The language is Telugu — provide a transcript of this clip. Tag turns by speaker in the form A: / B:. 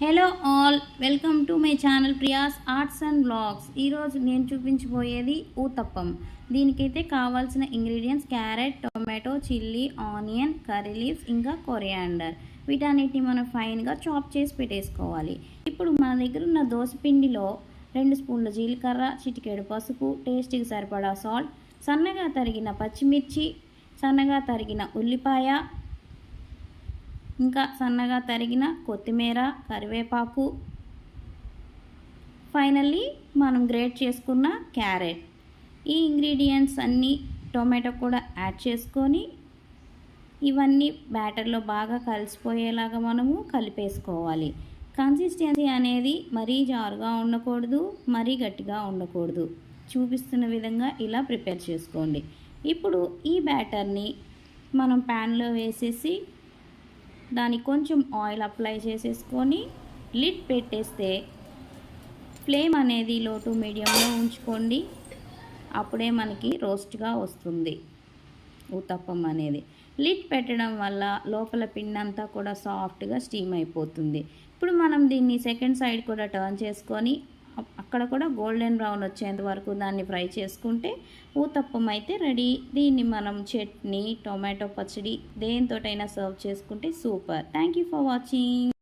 A: Hello all welcome to my channel Priya's arts and blogs ఈరోజు నేను చూపించబోయేది ఊతప్పం. దీనికైతే కావాల్సిన ingredients carrot tomato chilli onion curry leaves ఇంకా కొరియాండర్ వీటన్నిటిని మనం ఫైన్గా చాప్ చేసి పెట్టేసుకోవాలి. ఇప్పుడు మన దగ్గర ఉన్న దోసపిండిలో రెండు స్పూన్ల జీలకర్ర చిటికేడు పసుపు టేస్ట్కి సరిపడా సాల్ట్ సన్నగా తరిగిన పచ్చిమిర్చి సన్నగా తరిగిన ఉల్లిపాయ ఇంకా సన్నగా తరిగిన కొత్తిమీర కరివేపాకు. ఫైనల్లీ మనం గ్రేట్ చేసుకున్న క్యారెట్. ఈ ఇంగ్రీడియంట్స్ అన్నీ టొమాటో కూడా యాడ్ చేసుకొని ఇవన్నీ బ్యాటర్లో బాగా కలిసిపోయేలాగా మనము కలిపేసుకోవాలి. కన్సిస్టెన్సీ అనేది మరీ జారుగా ఉండకూడదు మరీ గట్టిగా ఉండకూడదు. చూపిస్తున్న విధంగా ఇలా ప్రిపేర్ చేసుకోండి. ఇప్పుడు ఈ బ్యాటర్ని మనం ప్యాన్లో వేసేసి దానికి కొంచెం ఆయిల్ అప్లై చేసేసుకొని లిడ్ పెట్టేస్తే ఫ్లేమ్ అనేది లో టు మీడియంలో ఉంచుకోండి. అప్పుడే మనకి రోస్ట్గా వస్తుంది. ఉతప్పం అనేది. లిడ్ పెట్టడం వల్ల లోపల పిండి అంతా కూడా సాఫ్ట్గా స్టీమ్ అయిపోతుంది. ఇప్పుడు మనం దీన్ని సెకండ్ సైడ్ కూడా టర్న్ చేసుకొని అక్కడ కూడా గోల్డెన్ బ్రౌన్ వచ్చేంత వరకు దాన్ని ఫ్రై చేసుకుంటే ఊతప్పం అయితే రెడీ. దీన్ని మనం చట్నీ టొమాటో పచ్చడి దేనితోటైనా సర్వ్ చేసుకుంటే super. Thank you for watching.